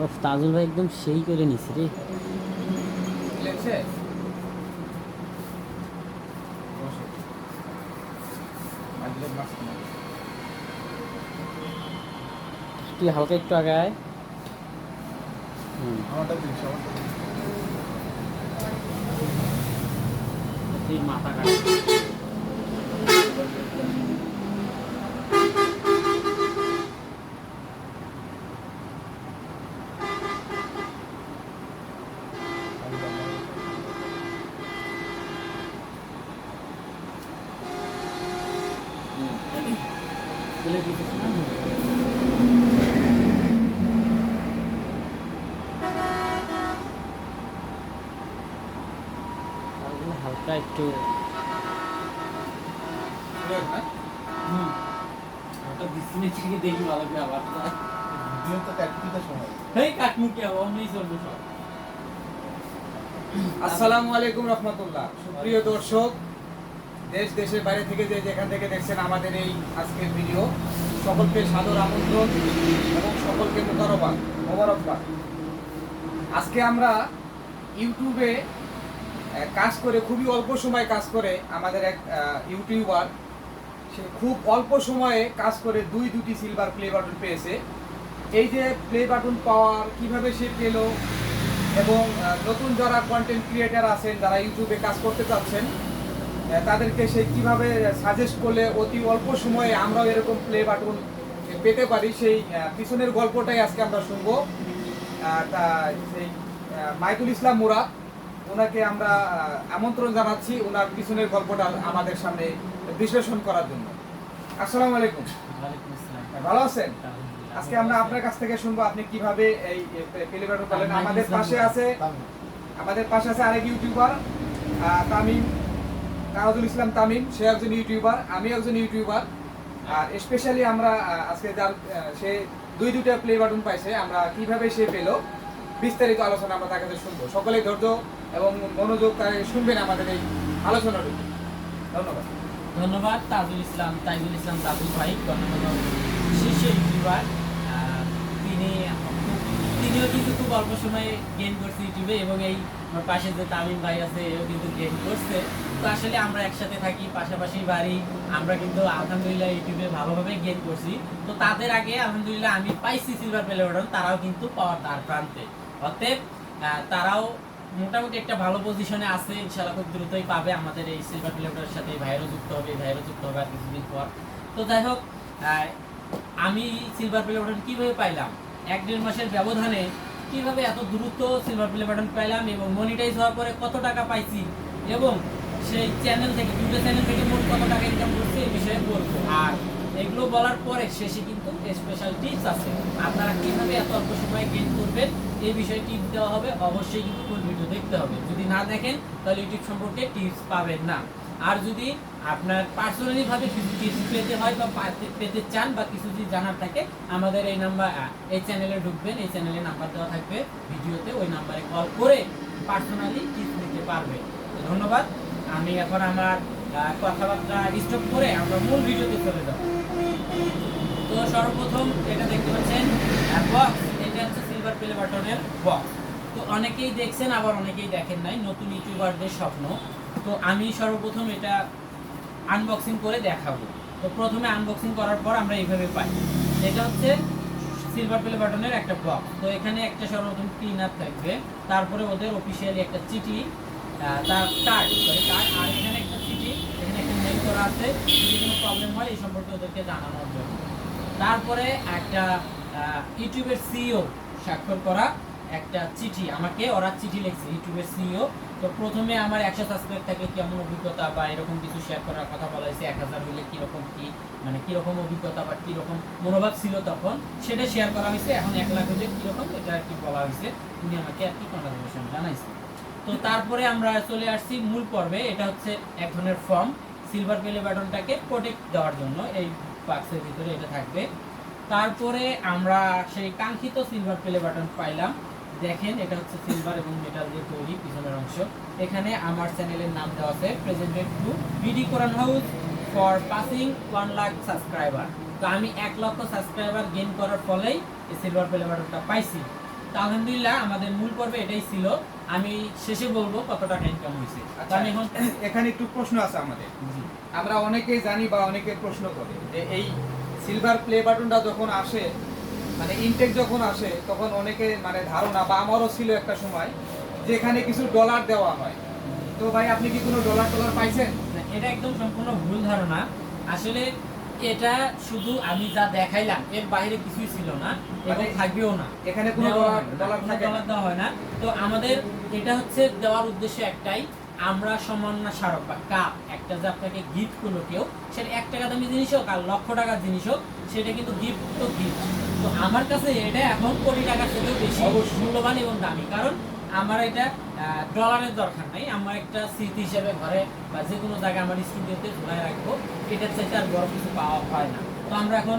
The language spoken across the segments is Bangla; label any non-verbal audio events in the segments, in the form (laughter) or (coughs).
ও তাজুল ভাই একদম সেই করে নিছে রে। তুই হালকা একটু আগায় মাথা কাট। হালকা একটু দেখ না? হুম ওটা বিসিনে থেকে দেখি ভালো করে আবার ভিডিও তো কাটতে সময় হেই কাটমুখি অমনি চলবে সব আসসালামু আলাইকুম রহমতুল্লাহ সুপ্রিয় দর্শক দেশ, দেশের বাইরে থেকে যে যেখান থেকে দেখছেন আমাদের এই আজকের ভিডিও, সকলকে সাদর আমন্ত্রণ এবং সকলকে মোবারকবাদ মোবারকবাদ। আজকে আমরা ইউটিউবে কাজ করে, খুবই অল্প সময় কাজ করে আমাদের এক ইউটিউবার। সে খুব অল্প সময়ে কাজ করে দুই, দুটি সিলভার প্লে বাটন পেয়েছে। এই যে প্লে বাটন পাওয়ার কীভাবে সে পেল এবং নতুন যারা কন্টেন্ট ক্রিয়েটার আছেন, যারা ইউটিউবে কাজ করতে চাচ্ছেন তাদেরকে সে কীভাবে সাজেস্ট করলে অতি অল্প সময়ে আমরাও এরকম প্লে বাটন পেতে পারি সেই পিছনের গল্পটাই আজকে আমরা শুনব। তা সেই আহ, মাইদুল ইসলাম মুরাদ ওনাকে আমরা আমন্ত্রণ জানাচ্ছি ওনার পিছনের গল্পটা আমাদের সামনে বিশ্লেষণ করার জন্য। আসসালামু আলাইকুম। ভালো আছেন? আজকে আমরা আপনার কাছ থেকে শুনব আপনি কীভাবে এই পেলিবাটন পেলেন আমাদের পাশে আছে আমাদের পাশে আছে আরেক ইউটিউবার তামিম। কারাজুল ইসলাম তামিম, সে একজন ইউটিউবার, আমি একজন ইউটিউবার। আর স্পেশালি আমরা আজকে যার সে দুই দুইটা প্লে বাটন পাইছে, আমরা কীভাবে সে পেল বিস্তারিত আলোচনা আমরা তার কাছে শুনব। সকলেই ধৈর্য এবং মনোযোগ তাকে শুনবেন আমাদের এই আলোচনাটুকু। ধন্যবাদ। ধন্যবাদ, তাজুল ইসলাম, তাইজুল ইসলাম তাজুল ভাই কর্ণাটক শীর্ষ ইউটিউবার। তিনি তিনিও কিন্তু খুব অল্প সময়ে করছে ইউটিউবে এবং এই পাশে যে তামিম ভাই আছে, এও কিন্তু করছে। তো আসলে আমরা একসাথে থাকি, পাশাপাশি বাড়ি। আমরা কিন্তু আলহামদুলিল্লাহ ইউটিউবে ভালোভাবে করছি। তো তাদের আগে আলহামদুলিল্লাহ আমি পাইছি সিলভার প্লে বাটন তারাও কিন্তু পাওয়ার তার প্রান্তে। তারাও মোটামুটি একটা ভালো পজিশনে আছে, ইনশাআল্লাহ খুব দ্রুতই পাবে আমাদের এই সিলভার প্লেটার সাথে। এই ভাইয়েরও যুক্ত হবে, এই ভাইয়েরও যুক্ত হবে আর কিছুদিন পর। তো যাই হোক আমি সিলভার প্লে বাটন কীভাবে পাইলাম? এক দেড় মাসের ব্যবধানে কীভাবে এত দ্রুত সিলভার প্লে বাটন পাইলাম এবং মনিটাইজ হওয়ার পরে কত টাকা পাইছি এবং সেই চ্যানেল থেকে দুটো চ্যানেল থেকে মোট কত টাকা ইনকাম করছি এই বিষয়ে বলব। আর এগুলো বলার পরে শেষে কিন্তু স্পেশাল টিপস আছে। আপনারা কীভাবে এত অল্প সময়ে গেইন করবেন এই বিষয়ে টিপস দেওয়া হবে, অবশ্যই কিন্তু ফুল ভিডিও দেখতে হবে। যদি না দেখেন, তাহলে ইউটিউব সম্পর্কে টিপস পাবেন না। আর যদি আপনার পার্সোনালি ভাবে কিছু টিপস পেতে হয় বা পেতে চান বা কিছু যদি জানার থাকে, আমাদের এই নাম্বার এই চ্যানেলে ঢুকবেন, এই চ্যানেলে নাম্বার দেওয়া থাকবে, ভিডিওতে ওই নাম্বারে কল করে পার্সোনালি টিপস নিতে পারবে তো ধন্যবাদ। আমি এখন আমার কথাবার্তা স্টপ করে আমরা মূল ভিডিওতে চলে যাব। তো সর্বপ্রথম এটা দেখতে পাচ্ছেন বক্স এটা হচ্ছে সিলভার প্লে বাটনের বক্স তো অনেকেই দেখছেন, আবার অনেকেই দেখেন নাই, নতুন ইউটিউবারদের স্বপ্ন। তো আমি সর্বপ্রথম এটা আনবক্সিং করে দেখাবো। তো প্রথমে আনবক্সিং করার পর আমরা এইভাবে পাই। এটা হচ্ছে সিলভার প্লে বাটনের একটা বক্স তো এখানে একটা সর্বপ্রথম ক্লিনার থাকবে। তারপরে ওদের অফিসিয়ালি একটা চিঠি তার কার্ড সরি কার্ড আর এখানে একটা চিঠি, এখানে একটা মেল করা আছে। যদি কোনো প্রবলেম হয়, এই সম্পর্কে ওদেরকে জানানোর জন্য। তারপরে একটা ইউটিউবের সিইও স্বাক্ষর করা একটা চিঠি। আমাকে, ওরা চিঠি লিখছে, ইউটিউবের সিইও তো প্রথমে আমার একশো সাবস্ক্রাইব থাকে কেমন অভিজ্ঞতা বা এরকম কিছু শেয়ার করার কথা বলা হয়েছে, এক হাজার হইলে কীরকম কি মানে কীরকম অভিজ্ঞতা বা কীরকম মনোভাব ছিল তখন, সেটা শেয়ার করা হয়েছে, এখন এক লাখ হইলে কীরকম, এটা আর কি বলা হয়েছে। উনি আমাকে আর কি কনভারসেশন জানাইছে। তো তারপরে আমরা চলে আসছি মূল পর্বে, এটা হচ্ছে এক ধরনের ফর্ম সিলভার প্লে বাটনটাকে প্রোটেক্ট দেওয়ার জন্য, এই বাক্সের ভিতরে এটা থাকবে। তারপরে আমরা সেই কাঙ্ক্ষিত সিলভার প্লে বাটন পাইলাম। দেখেন এটা হচ্ছে সিলভার এবং মেটাল দিয়ে তৈরি পিছনের অংশ। এখানে আমার চ্যানেলের নাম দেওয়া আছে presented to B D Quran house for passing one lakh subscriber তো আমি এক লক্ষ সাবস্ক্রাইবার গেইন করার ফলেই এই সিলভার প্লে বাটনটা পাইছি। তো আলহামদুলিল্লাহ আমাদের মূল পর্বে এটাই ছিল। আমি শেষে বলব কত টাকা ইনকাম হয়েছে। আচ্ছা কারণ এখন (coughs) এখানে একটু প্রশ্ন আছে আমাদের। জি, আমরা অনেকেই জানি বা অনেকে প্রশ্ন করে যে এই সিলভার প্লে বাটনটা যখন আসে মানে ইনটেক যখন আসে তখন অনেকে মানে ধারণা বা আমারও ছিল একটা সময় যে এখানে কিছু ডলার দেওয়া হয়। তো ভাই আপনি কি কোনো ডলার টলার পাইছেন? এটা একদম সম্পূর্ণ ভুল ধারণা। আসলে এটা শুধু আমি যা দেখাইলাম এর বাইরে কিছুই ছিল না এবং মানে থাকবেও না। এখানে কোনো ডলার ডলার দেওয়া হয় না। তো আমাদের এটা হচ্ছে দেওয়ার উদ্দেশ্য একটাই আমরা সম্মাননা স্মারক বা কাপ একটা যে আপনাকে গিফট করল কেউ সেটা এক টাকা দামি জিনিস হোক আর লক্ষ টাকার জিনিস হোক সেটা কিন্তু গিফট তো গিফট আমার কাছে এটা এখন কোটি টাকার থেকেও বেশি মূল্যবান এবং দামি। কারণ আমার এটা ডলারের দরকার নাই। আমার একটা স্মৃতি হিসেবে ঘরে বা যে কোনো জায়গায় আমার স্টুডিওতে রাখব। এটার চাইতে আর বড় কিছু পাওয়া হয় না। তো আমরা এখন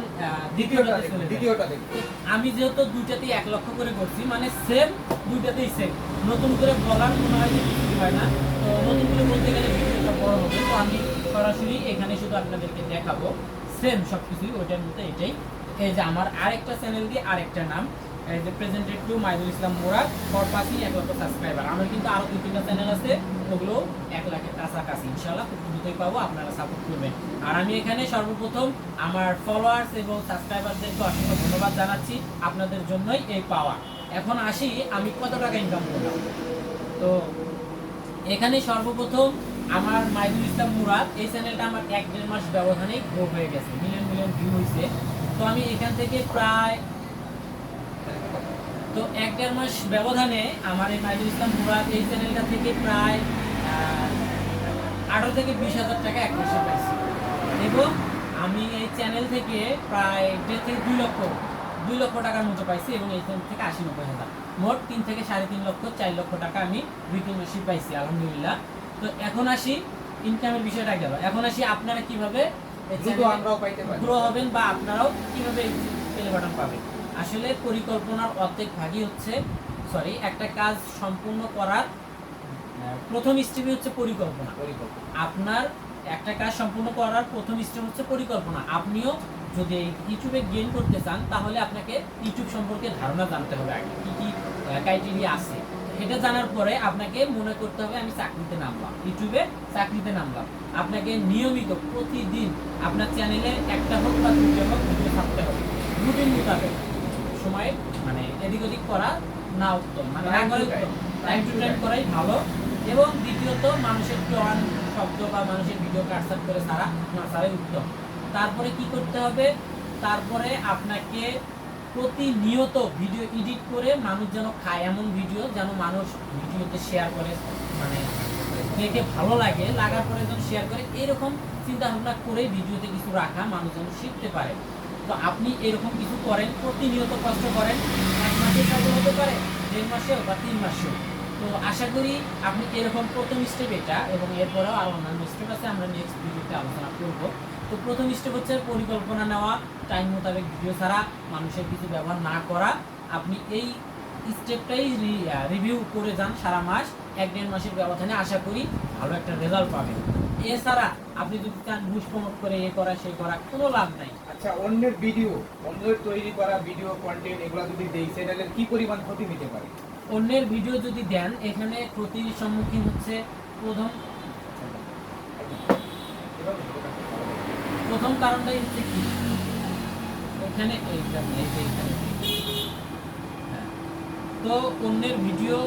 দ্বিতীয়টা দ্বিতীয়টাতে চলে দ্বিতীয়টা দেখুন আমি যেহেতু দুইটাতেই এক লক্ষ করে করছি মানে সেম দুইটাতেই সেম নতুন করে বলার মনে হয় যে কিছু হয় না। তো নতুন করে বলতে গেলে ভিডিওটা বড় হবে। তো আমি সরাসরি এখানে শুধু আপনাদেরকে দেখাবো। সেম সব কিছুই ওইটার মধ্যে এটাই এই যে আমার আরেকটা চ্যানেল দিয়ে আরেকটা নাম, এই যে presented to Maidul Islam Murad for passing এক লক্ষ সাবস্ক্রাইবার আমার কিন্তু আরও দুই তিনটা চ্যানেল আছে, ওগুলো এক লাখের কাছাকাছি। ইনশাল্লাহ খুব দ্রুতই পাবো, আপনারা সাপোর্ট করবেন। আর আমি এখানে সর্বপ্রথম আমার ফলোয়ার্স এবং সাবস্ক্রাইবারদেরকে অসংখ্য ধন্যবাদ জানাচ্ছি আপনাদের জন্যই এই পাওয়া এখন আসি, আমি কত টাকা ইনকাম করলাম? তো এখানে সর্বপ্রথম আমার মাইদুল ইসলাম মুরাদ, এই চ্যানেলটা আমার এক দেড় মাস ব্যবধানে গ্রো হয়ে গেছে। মিলিয়ন মিলিয়ন ভিউ হয়েছে তো আমি এখান থেকে প্রায়, তো এক দেড় মাস ব্যবধানে আমার এই মাইদুল ইসলাম মুরাদ এই চ্যানেলটা থেকে প্রায় আঠারো থেকে বিশ হাজার টাকা এক মাসে পাইছি। এবং আমি এই চ্যানেল থেকে প্রায় দেড় থেকে দুই লক্ষ দুই লক্ষ টাকার মতো পাইছি এবং এই চ্যানেল থেকে আশি নব্বই হাজার। মোট তিন থেকে সাড়ে তিন লক্ষ, চার লক্ষ টাকা আমি দুই তিন মাসে পাইছি, আলহামদুলিল্লাহ। তো এখন আসি ইনকামের বিষয়টা গেল। এখন আসি আপনারা কীভাবে দ্রুত channel এ- আমরাও পাইতে পারি। গ্রো হবেন বা আপনারাও কীভাবে প্লে বাটন পাবেন। আসলে পরিকল্পনার অর্ধেক ভাগই হচ্ছে সরি একটা কাজ সম্পূর্ণ করার প্রথম স্টেপই হচ্ছে পরিকল্পনা। পরিকল্পনা। আপনার একটা কাজ সম্পূর্ণ করার প্রথম স্টেপ হচ্ছে পরিকল্পনা। আপনিও যদি ইউটিউবে গেইন করতে চান তাহলে আপনাকে ইউটিউব সম্পর্কে ধারণা জানতে হবে আগে কি কি ক্রাইটেরিয়া আছে। এটা জানার পরে আপনাকে মনে করতে হবে আমি চাকরিতে নামলাম। ইউটিউবে চাকরিতে নামলাম। আপনাকে নিয়মিত প্রতিদিন আপনার চ্যানেলে একটা হোক বা দুটো হোক ভিডিও থাকতে হবে রুটিন মোতাবেক সময় মানে এদিক ওদিক করা না উত্তম। মানে টাইম টু টাইম করাই ভালো। এবং দ্বিতীয়ত মানুষের টন শব্দ বা মানুষের ভিডিও কাটসাট করে সারা না সারাই উত্তম। তারপরে কি করতে হবে? তারপরে আপনাকে প্রতিনিয়ত ভিডিও এডিট করে মানুষ যেন খায় এমন ভিডিও, যেন মানুষ ভিডিওতে শেয়ার করে মানে দেখে ভালো লাগে, লাগার পরে যেন শেয়ার করে, এরকম চিন্তা ভাবনা করে ভিডিওতে কিছু রাখা মানুষ যেন শিখতে পারে। তো আপনি এরকম কিছু করেন, প্রতিনিয়ত কষ্ট করেন, এক মাসে সফল হতে পারে, দেড় মাসেও বা তিন মাসেও। তো আশা করি আপনি এরকম প্রথম স্টেপ এটা এবং এরপরেও আরও অন্যান্য স্টেপ আছে, আমরা নেক্সট ভিডিওতে আলোচনা করব। তো প্রথম স্টেপ হচ্ছে পরিকল্পনা নেওয়া টাইম মোতাবেক ভিডিও ছাড়া, মানুষের কিছু ব্যবহার না করা। আপনি এই স্টেপটাই রিভিউ করে যান সারা মাস, এক দেড় মাসের ব্যবধানে আশা করি ভালো একটা রেজাল্ট পাবেন। এছাড়া আপনি যদি চান বুশ প্রমোট করে এ করা, সে করা, কোনো লাভ নাই। আচ্ছা অন্যের ভিডিও অন্যের তৈরি করা ভিডিও কন্টেন্ট এগুলো যদি দেই চ্যানেলের কি পরিমাণ ক্ষতি নিতে পারে? অন্যের ভিডিও যদি দেন, এখানে ক্ষতির সম্মুখীন হচ্ছে প্রথম প্রথম কারণটাই হচ্ছে কি এখানে হ্যাঁ। তো অন্যের ভিডিও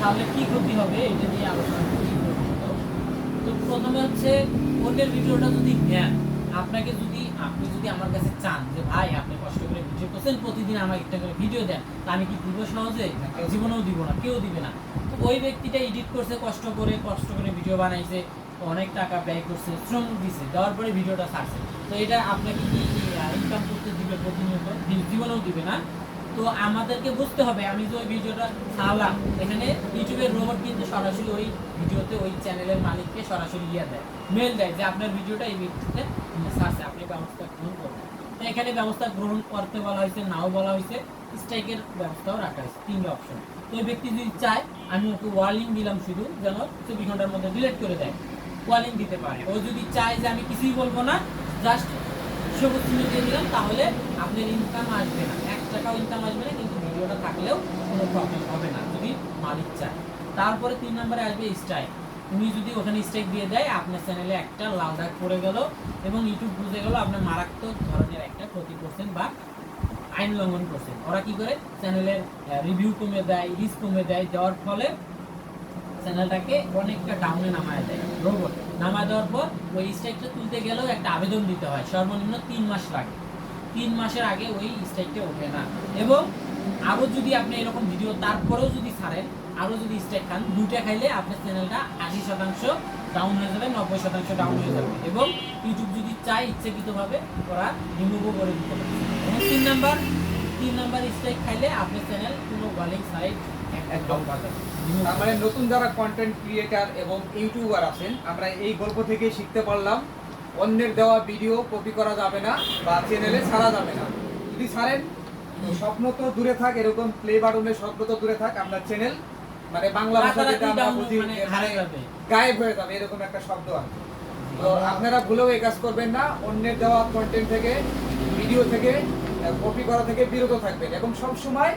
তাহলে কি ক্ষতি হবে এটা নিয়ে আলোচনা তো। প্রথমে হচ্ছে, অন্যের ভিডিওটা যদি নেন, আপনাকে যদি আপনি যদি আমার কাছে চান যে, ভাই, আপনি ভিডিও করছেন প্রতিদিন আমাকে একটা করে ভিডিও দেন, তা আমি কি দিব সহজে? জীবনেও দিব না, কেউ দিবে না। তো ওই ব্যক্তিটা এডিট করছে, কষ্ট করে কষ্ট করে ভিডিও বানাইছে, অনেক টাকা ব্যয় করছে, শ্রম দিছে, দেওয়ার পরে ভিডিওটা ছাড়ছে। তো এটা আপনাকে কি ইনকাম করতে দিবে প্রতিনিয়ত? জীবনেও দিবে না। তো আমাদেরকে বুঝতে হবে, আমি যে ওই ভিডিওটা ছাড়লাম, এখানে ইউটিউবের রোবট কিন্তু সরাসরি ওই ভিডিওতে ওই চ্যানেলের মালিককে সরাসরি ইয়ে দেয় মেল দেয় যে আপনার ভিডিওটা এই ব্যক্তিতে ছাড়ছে, আপনি ব্যবস্থা গ্রহণ করবেন এখানে ব্যবস্থা গ্রহণ করতে বলা হয়েছে, নাও বলা হয়েছে স্ট্রাইকের ব্যবস্থাও রাখা হয়েছে, তিনটা অপশন তো ওই ব্যক্তি যদি চায়, আমি ওকে ওয়ার্নিং দিলাম শুধু, যেন চব্বিশ ঘণ্টার মধ্যে ডিলিট করে দেয় ওয়ার্নিং দিতে পারে। ও যদি চায় যে আমি কিছুই বলব না জাস্ট সবুজ চিহ্ন দিয়ে দিলাম, তাহলে আপনার ইনকাম আসবে না। এক টাকাও ইনকাম আসবে না, কিন্তু ভিডিওটা থাকলেও কোনো প্রবলেম হবে না, যদি মালিক চায়। তারপরে তিন নম্বরে আসবে স্ট্রাইক উনি যদি ওখানে স্ট্রাইক দিয়ে দেয়, আপনার চ্যানেলে একটা লাল দাগ পড়ে গেল এবং ইউটিউব বুঝে গেল আপনার মারাত্মক ধরনের একটা ক্ষতি করছেন বা আইন লঙ্ঘন করছেন। ওরা কি করে? চ্যানেলের রিভিউ কমে দেয় রিচ কমে দেয়, দেওয়ার ফলে চ্যানেলটাকে অনেকটা ডাউনে নামায় দেয়। রোবট নামায় দেওয়ার পর ওই স্ট্রাইকটা তুলতে গেলেও একটা আবেদন দিতে হয়, সর্বনিম্ন তিন মাস লাগে। তিন মাসের আগে ওই স্ট্রাইকটা ওঠে না। এবং আরও যদি আপনি এরকম ভিডিও তারপরেও যদি ছাড়েন আরও যদি স্ট্রাইক খান দুইটা খাইলে আপনার চ্যানেলটা আশি শতাংশ ডাউন হয়ে যাবে নব্বই শতাংশ ডাউন হয়ে যাবে। এবং ইউটিউব যদি চায় ইচ্ছাকৃতভাবে ওরা রিমুভও করে দিতে পারে। এবং তিন নাম্বার তিন নাম্বার স্ট্রাইক খাইলে আপনার চ্যানেল কোনো ওয়ালিং সাইট একদম তার মানে নতুন যারা কন্টেন্ট ক্রিয়েটার এবং ইউটিউবার আছেন আমরা এই গল্প থেকে শিখতে পারলাম অন্যের দেওয়া ভিডিও কপি করা যাবে না বা চ্যানেলে ছাড়া যাবে না। যদি ছাড়েন স্বপ্ন তো দূরে থাক এরকম প্লে বাটনের স্বপ্ন তো দূরে থাক আপনার চ্যানেল মানে বাংলা ভাষা যেটা আমরা বুঝি মানে যাবে। গায়েব হয়ে যাবে এরকম একটা শব্দ আছে তো আপনারা ভুলেও এই কাজ করবেন না অন্যের দেওয়া কন্টেন্ট থেকে ভিডিও থেকে কপি করা থেকে বিরত থাকবেন। এবং সব সময়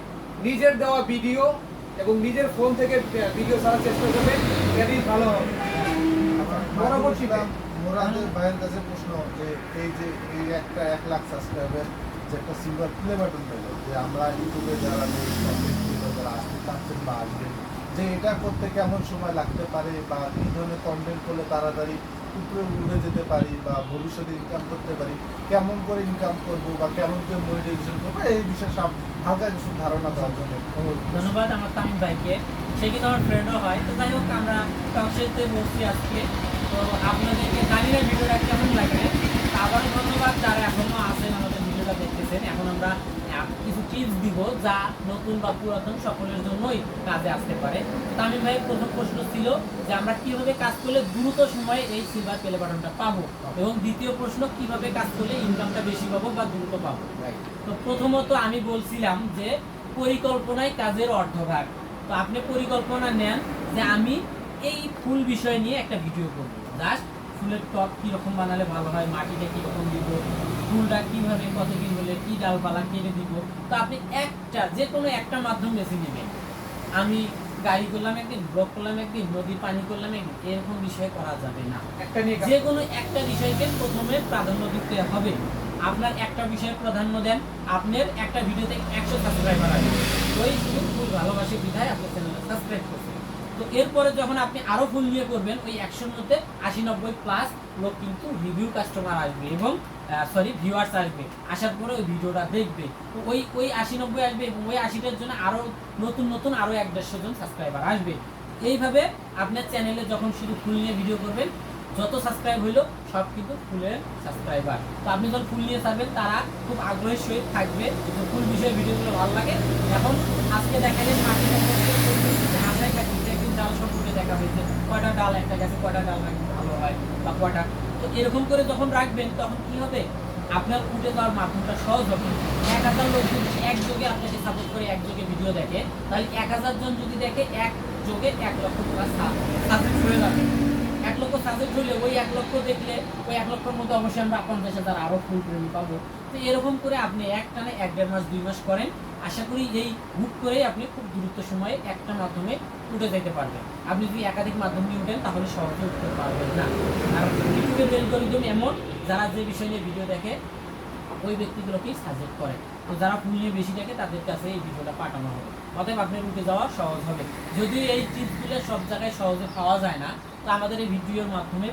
নিজের দেওয়া ভিডিও এবং নিজের ফোন থেকে ভিডিও ছাড়ার চেষ্টা করবেন এটাই ভালো হবে। পরবর্তীতে। মোরাদের ভাইয়ের কাছে প্রশ্ন যে এই যে এই একটা এক লাখ সাবস্ক্রাইবার যে একটা সিলভার প্লে বাটন পেল যে আমরা ইউটিউবে যারা নেই যারা আসতে যে এটা করতে কেমন সময় লাগতে পারে বা এই ধরনের কন্টেন্ট করলে তাড়াতাড়ি উপরে উঠে যেতে পারি বা ভবিষ্যতে ইনকাম করতে পারি, কেমন করে ইনকাম করব বা কেমন করে মনিটাইজেশন করব, এই বিষয়ে সব হালকা কিছু ধারণা দেওয়ার জন্য। ধন্যবাদ আমার তামিম ভাইকে। সে কিন্তু আমার ফ্রেন্ডও হয়। তো যাই হোক, আমরা টকশেতে বসছি আজকে। তো আপনাদেরকে জানি না ভিডিওটা কেমন লাগে তা আবারও ধন্যবাদ যারা এখনও আছেন আমাদের ভিডিওটা দেখতেছেন। এখন আমরা কিছু টিপস দিব যা নতুন বা পুরাতন সকলের জন্যই কাজে আসতে পারে। তামিম ভাইয়ের প্রথম প্রশ্ন ছিল যে আমরা কীভাবে কাজ করলে দ্রুত সময়ে এই সিলভার প্লে বাটনটা পাবো? এবং দ্বিতীয় প্রশ্ন কীভাবে কাজ করলে ইনকামটা বেশি পাবো বা দ্রুত পাবো? তো প্রথমত আমি বলছিলাম যে পরিকল্পনায় কাজের অর্ধভাগ। তো আপনি পরিকল্পনা নেন যে আমি এই ফুল বিষয় নিয়ে একটা ভিডিও করব। জাস্ট ফুলের টপ কীরকম বানালে ভালো হয় মাটিটা কীরকম দিব ফুলটা কীভাবে কতদিন হলে কী ডালপালা কেটে দিব? তো আপনি একটা যে কোনো একটা মাধ্যম বেছে নেবেন। আমি গাড়ি করলাম একদিন ব্লক করলাম একদিন নদীর পানি করলাম একদিন এরকম বিষয় করা যাবে না। একটা নিয়ে যে কোনো একটা বিষয়কে প্রথমে প্রাধান্য দিতে হবে। আপনার একটা বিষয়ে প্রাধান্য দেন আপনার একটা ভিডিওতে একশো সাবস্ক্রাইবার আসবে। ওই শুধু ফুল ভালোবাসে বিধায় আপনার চ্যানেলে সাবস্ক্রাইব করছে তো এরপরে যখন আপনি আরও ফুল নিয়ে করবেন, ওই একশোর মধ্যে আশি নব্বই প্লাস লোক কিন্তু রিভিউ কাস্টমার আসবে এবং সরি ভিউয়ার্স আসবে। আসার পরে ওই ভিডিওটা দেখবে। তো ওই ওই আশি নব্বই আসবে এবং ওই আশিটার জন্য আরও নতুন নতুন আরও এক দেড়শো জন সাবস্ক্রাইবার আসবে। এইভাবে আপনার চ্যানেলে যখন শুধু ফুল নিয়ে ভিডিও করবেন, যত সাবস্ক্রাইব হইল, সব কিন্তু ফুলের সাবস্ক্রাইবার তো আপনি যখন ফুল নিয়ে ছাড়বেন, তারা খুব আগ্রহের সহিত থাকবে ফুল বিষয়ে ভিডিওগুলো ভালো লাগে। এখন আজকে দেখালেন মাটি হাসায় কাটি একদিন ডাল সম্পর্কে দেখা হয়েছে। কয়টা ডাল একটা গাছে, কয়টা ডাল রাখলে ভালো হয় বা কয়টা? তো এরকম করে যখন রাখবেন, তখন কি হবে? আপনার উঠে যাওয়ার মাধ্যমটা সহজ হবে। এক হাজার লোক যদি একযোগে আপনাকে সাপোর্ট করে, একযোগে ভিডিও দেখে, তাহলে এক হাজার জন যদি দেখে এক যোগে এক লক্ষ টাকা সাবজেক্ট হয়ে যাবে। এক লক্ষ সাবজেক্ট হলে ওই এক লক্ষ দেখলে, ওই এক লক্ষের মধ্যে অবশ্যই আমরা পঞ্চাশ হাজার আরও ফুল প্রেমী পাবো। তো এরকম করে আপনি এক টানে এক দেড় মাস, দুই মাস করেন। আশা করি এই হুট করেই আপনি খুব দ্রুত সময়ে একটা মাধ্যমে উঠে যেতে পারবেন। আপনি যদি একাধিক মাধ্যম নিয়ে উঠেন, তাহলে সহজে উঠতে পারবেন না। আর ইউটিউবের অ্যালগোরিদম এমন, যারা যে বিষয় নিয়ে ভিডিও দেখে, ওই ব্যক্তিগুলোকেই সাজেস্ট করে। তো যারা ফুল নিয়ে বেশি দেখে, তাদের কাছে এই ভিডিওটা পাঠানো হবে। অতএব আপনার উঠে যাওয়া সহজ হবে। যদিও এই টিপসগুলো সব জায়গায় সহজে পাওয়া যায় না তো আমাদের এই ভিডিওর মাধ্যমে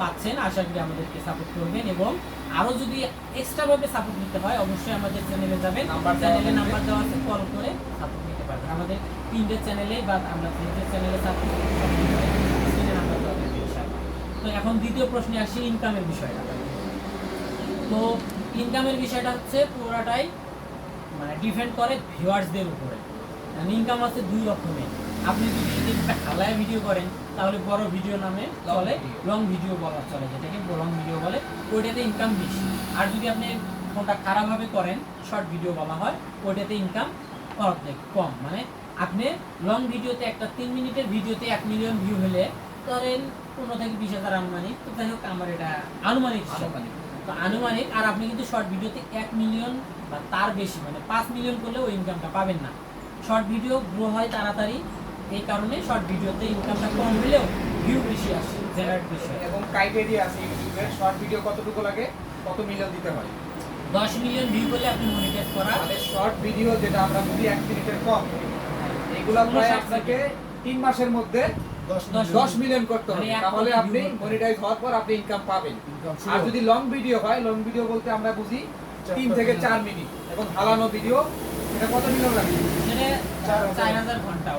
পাচ্ছেন। আশা করি আমাদেরকে সাপোর্ট করবেন এবং আরও যদি এক্সট্রাভাবে সাপোর্ট নিতে হয় অবশ্যই আমাদের চ্যানেলে যাবেন। চ্যানেলে নাম্বার দেওয়া আছে কল করে সাপোর্ট নিতে পারবেন। আমাদের তিনটে চ্যানেলে বা আমরা তিনটে চ্যানেলে সাপোর্ট নাম্বার দেওয়া তো এখন দ্বিতীয় প্রশ্নে আসি ইনকামের বিষয়টা। তো ইনকামের বিষয়টা হচ্ছে পুরোটাই মানে ডিপেন্ড করে ভিউয়ার্সদের উপরে। ইনকাম আছে দুই রকমের। আপনি যদি একটা হালায় ভিডিও করেন তাহলে বড় ভিডিও নামে চলে লং ভিডিও বলা চলে যেটাকে লং ভিডিও বলে ওইটাতে ইনকাম বেশি আর যদি আপনি ফোনটা খারাপভাবে করেন শর্ট ভিডিও বলা হয় ওইটাতে ইনকাম অর্ধেক কম মানে আপনি লং ভিডিওতে একটা তিন মিনিটের ভিডিওতে এক মিলিয়ন ভিউ হলে ধরেন পনেরো থেকে বিশ হাজার আনুমানিক তো যাই হোক আমার এটা আনুমানিক। আনুমানিক। তো আনুমানিক আর আপনি কিন্তু শর্ট ভিডিওতে এক মিলিয়ন বা তার বেশি মানে পাঁচ মিলিয়ন করলে ওই ইনকামটা পাবেন না শর্ট ভিডিও গ্রো হয় তাড়াতাড়ি এই কারণে শর্ট ভিডিওতে ইনকামটা কম হলেও ভিউ বেশি আসে জেনারেট বেশি এবং ক্রাইটেরিয়া আছে ইউটিউবে শর্ট ভিডিও কতটুকু লাগে কত মিলিয়ন দিতে হয়? দশ মিলিয়ন ভিউ করলে আপনি মনিটাইজ করা আমাদের শর্ট ভিডিও যেটা আমরা বুঝি এক মিনিটের কম এগুলো প্রায় আপনাকে তিন মাসের মধ্যে দশ মিলিয়ন করতে হবে। মানে তাহলে আপনি। মনিটাইজ হওয়ার পর আপনি ইনকাম পাবেন। আর যদি লং ভিডিও হয় লং ভিডিও বলতে আমরা বুঝি তিন থেকে চার মিনিট এবং হালানো ভিডিও এটা কত মিলিয়ন লাগে? সেটা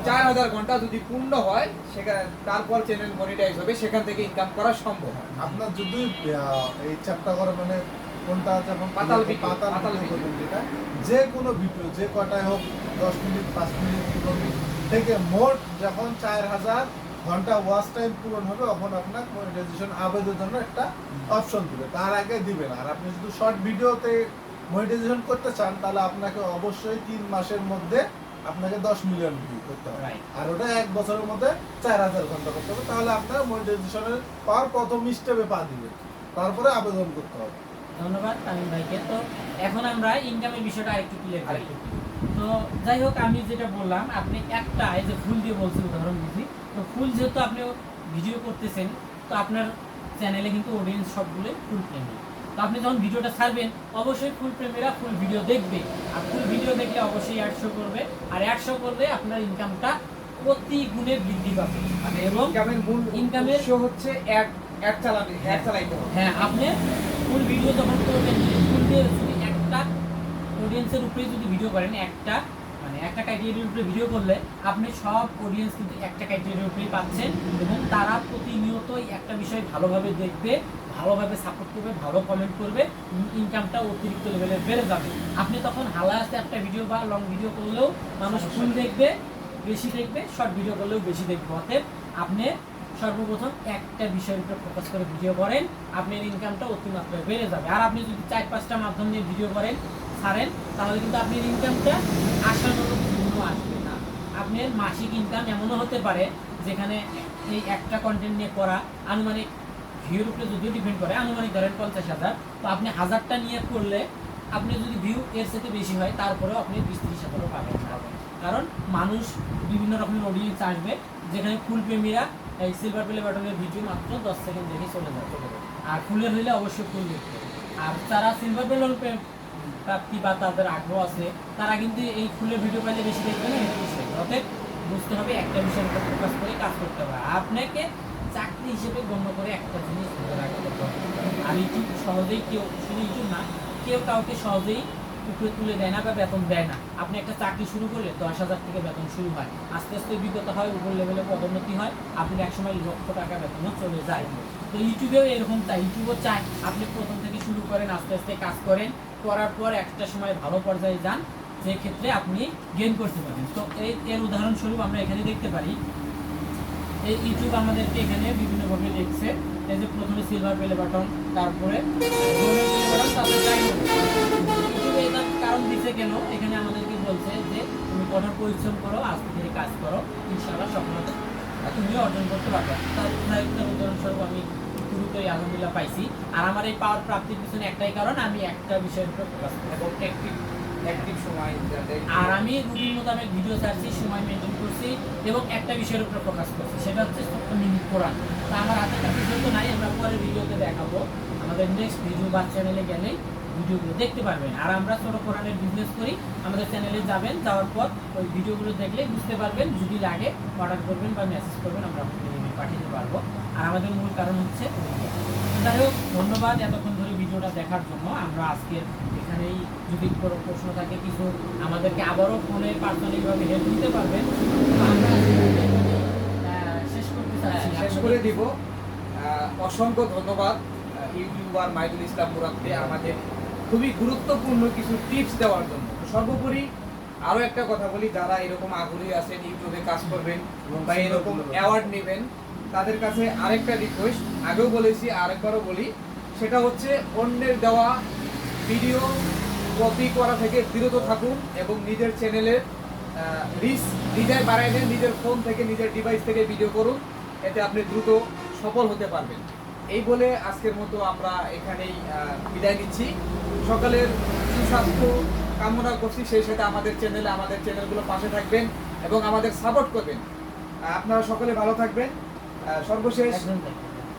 চার হাজার। ঘণ্টা যদি পূর্ণ হয় সেখানে তারপর চ্যানেল মনিটাইজ হবে সেখান থেকে ইনকাম করা সম্ভব আপনার যদি এই চ্যাপ্টা করে মানে কোনটা যখন পাতাল পাতাল পাতাল যেটা যে কোনো ভিডিও যে কটায় হোক দশ মিনিট পাঁচ মিনিট পনেরো মিনিট থেকে মোট যখন চার হাজার ঘণ্টা ওয়াচ টাইম পূরণ হবে তখন আপনার মনিটাইজেশন আবেদনের জন্য একটা অপশন দিবে। তার আগে দিবেন। আর আপনি যদি শর্ট ভিডিওতে মনিটাইজেশন করতে চান তাহলে আপনাকে অবশ্যই তিন মাসের মধ্যে আপনাকে দশ মিলিয়ন ভিউ করতে হবে. আর ওটা এক বছরের মধ্যে চার হাজার ঘণ্টা করতে হবে। তাহলে আপনার মনিটাইজেশনের পাওয়ার প্রথম স্টেপে পা দিবে। তারপরে আবেদন করতে হবে। ধন্যবাদ তামিম ভাইকে। তো এখন আমরা ইনকামের বিষয়টা আরেকটু ক্লিয়ার করি। তো যাই হোক আমি যেটা বললাম আপনি একটা এই যে ফুল দিয়ে বলছেন উদাহরণ বুঝি। তো ফুল যেহেতু আপনি ভিডিও করতেছেন তো আপনার চ্যানেলে কিন্তু অডিয়েন্স সবগুলোই ফুল প্রেমী তো আপনি যখন ভিডিওটা ছাড়বেন অবশ্যই ফুল প্রেমীরা ফুল ভিডিও দেখবে। আর ফুল ভিডিও দেখলে অবশ্যই অ্যাডশো করবে। আর অ্যাডশো করলে আপনার ইনকামটা প্রতি গুণে বৃদ্ধি পাবে। মানে এবং ইনকামের মূল ইনকামের হচ্ছে অ্যাড অ্যাড চালাতে অ্যাড চালাইতে হ্যাঁ আপনি ফুল ভিডিও যখন করবেন ফুল দিয়ে যদি একটা অডিয়েন্সের উপরে যদি ভিডিও করেন একটা মানে একটা ক্রাইটেরিয়ার উপরে ভিডিও করলে আপনি সব অডিয়েন্স কিন্তু একটা ক্রাইটেরিয়ার উপরেই পাচ্ছেন এবং তারা প্রতিনিয়তই একটা বিষয় ভালোভাবে দেখবে ভালোভাবে সাপোর্ট করবে ভালো কমেন্ট করবে ইনকামটা অতিরিক্ত লেভেলে বেড়ে যাবে। আপনি তখন হালাস্তে একটা ভিডিও বা লং ভিডিও করলেও মানুষ ফুল দেখবে বেশি দেখবে শর্ট ভিডিও করলেও বেশি দেখবে। অতএব আপনি সর্বপ্রথম একটা বিষয়ের উপর ফোকাস করে ভিডিও করেন আপনার ইনকামটা অতিমাত্রায় বেড়ে যাবে। আর আপনি যদি চার পাঁচটা মাধ্যম নিয়ে ভিডিও করেন ছাড়েন তাহলে কিন্তু আপনার ইনকামটা আশানুরূপ কোনো আসবে না। আপনার মাসিক ইনকাম এমনও হতে পারে যেখানে এই একটা কন্টেন্ট নিয়ে করা আনুমানিক ভিউর উপরে যদিও ডিপেন্ড করে, আনুমানিক ধরেন পঞ্চাশ হাজার, তো আপনি হাজারটা নিয়ে করলে আপনি যদি ভিউ এর সাথে বেশি হয়, তারপরেও আপনি বিশ ত্রিশ হাজারও পাবেন। কারণ মানুষ বিভিন্ন রকমের অডিয়েন্স আসবে, যেখানে ফুল প্রেমীরা এই সিলভার প্লে বাটনের ভিডিও মাত্র দশ সেকেন্ড দেখে চলে যাবে আর ফুলের হইলে অবশ্যই ফুল দেখবে আর যারা সিলভার প্লে প্রাপ্তি বা তাদের আগ্রহ আছে, তারা কিন্তু এই ফুলের ভিডিও পাইলে বেশি দেখবে না অতএব বুঝতে হবে, একটা বিষয়ের উপর ফোকাস করে কাজ করতে হবে। আপনাকে চাকরি হিসেবে গণ্য করে একটা জিনিস ধরে রাখতে হবে আর ইউটিউব সহজেই কেউ, শুধু ইউটিউব না, কেউ কাউকে সহজেই উপরে তুলে দেয় না বা বেতন দেয় না। আপনি একটা চাকরি শুরু করলে দশ হাজার থেকে বেতন শুরু হয়। আস্তে আস্তে অভিজ্ঞতা হয়, উপর লেভেলে পদোন্নতি হয়, আপনি একসময় লক্ষ টাকা বেতনও চলে যায়। তো ইউটিউবেও এরকম চাই ইউটিউবও চাই আপনি প্রথম থেকে শুরু করেন, আস্তে আস্তে কাজ করেন, করার পর একটা সময় ভালো পর্যায়ে যান যে ক্ষেত্রে আপনি গেইন করতে পারেন তো এই এর উদাহরণস্বরূপ আমরা এখানে দেখতে পারি এই ইউটিউব আমাদেরকে এখানে বিভিন্নভাবে দেখছে। এই যে প্রথমে সিলভার পেলে বাটন তারপরে কারণ দিছে কেন? এখানে আমাদেরকে বলছে যে তুমি কঠোর পরিশ্রম করো আজ থেকে কাজ করো ইনশাআল্লাহ সফলতা তুমি অর্জন করতে পারবে। তার উদাহরণস্বরূপ আমি শুরুতেই আলহামদুলিল্লাহ পাইছি। আর আমার এই পাওয়ার প্রাপ্তির পিছনে একটাই কারণ আমি একটা বিষয়ের উপর ফোকাস করি। এবং অ্যাক্টিভ অ্যাক্টিভ সময় আর আমি রুটিন মোতাবেক ভিডিও ছাড়ছি সময় মেনটেন করছি এবং একটা বিষয়ের উপর ফোকাস করছি, সেটা হচ্ছে সত্য মিনিট কোরআন। তা আমার হাতে একটা বিষয় তো নাই, আমরা পরে ভিডিওতে দেখাবো। আমাদের নেক্সট ভিডিও বা চ্যানেলে গেলেই ভিডিওগুলো দেখতে পারবেন। আর আমরা ছোট কোরআনের বিজনেস করি, আমাদের চ্যানেলে যাবেন, যাওয়ার পর ওই ভিডিওগুলো দেখলে বুঝতে পারবেন, যদি লাগে অর্ডার করবেন বা মেসেজ করবেন, আমরা email পাঠিয়ে পারব। আর আমাদের মূল কারণ হচ্ছে যাই হোক, ধন্যবাদ এতক্ষণ ধরে ভিডিওটা দেখার জন্য। আমরা আজকে এখানেই যদি কোনো প্রশ্ন থাকে কিছু আমাদেরকে আবারও ফোনে পার্সোনালিভাবে হেল্প দিতে পারবেন। শেষ করতে চাচ্ছি। শেষ করে দিব। অসংখ্য ধন্যবাদ ইউটিউবার মাইদুল ইসলাম মুরাদকে আমাদের খুবই গুরুত্বপূর্ণ কিছু টিপস দেওয়ার জন্য। সর্বোপরি আরও একটা কথা বলি যারা এরকম আগ্রহী আছেন ইউটিউবে কাজ করবেন বা এরকম অ্যাওয়ার্ড নেবেন তাদের কাছে আরেকটা রিকোয়েস্ট আগেও বলেছি আরেকবারও বলি সেটা হচ্ছে অন্যের দেওয়া ভিডিও কপি করা থেকে বিরত থাকুন এবং নিজের চ্যানেলের রিচ নিজের বাড়াই দেন নিজের ফোন থেকে নিজের ডিভাইস থেকে ভিডিও করুন এতে আপনি দ্রুত সফল হতে পারবেন। এই বলে আজকের মতো আমরা এখানেই বিদায় নিচ্ছি। সকালের সুস্বাস্থ্য কামনা করছি সেই সাথে আমাদের চ্যানেলে আমাদের চ্যানেলগুলো পাশে থাকবেন এবং আমাদের সাপোর্ট করবেন। আপনারা সকলে ভালো থাকবেন। সর্বশেষ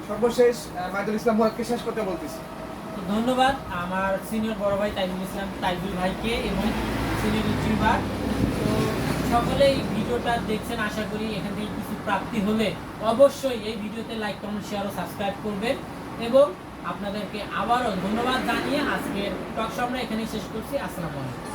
সর্বশেষ মাইদুল ইসলাম শেষ করতে বলতেছি। তো ধন্যবাদ আমার সিনিয়র বড় ভাই তাইজুল ইসলাম, তাইজুল ভাইকে এবং সিনিয়র ইউটিউবার। তো এই ভিডিওটা দেখছেন, আশা করি এখান থেকে কিছু প্রাপ্তি হলে অবশ্যই এই ভিডিওতে লাইক কমেন্ট শেয়ার ও সাবস্ক্রাইব করবেন। এবং আপনাদেরকে আবারও ধন্যবাদ জানিয়ে আজকের টক আমরা এখানেই শেষ করছি। আসসালামু আলাইকুম।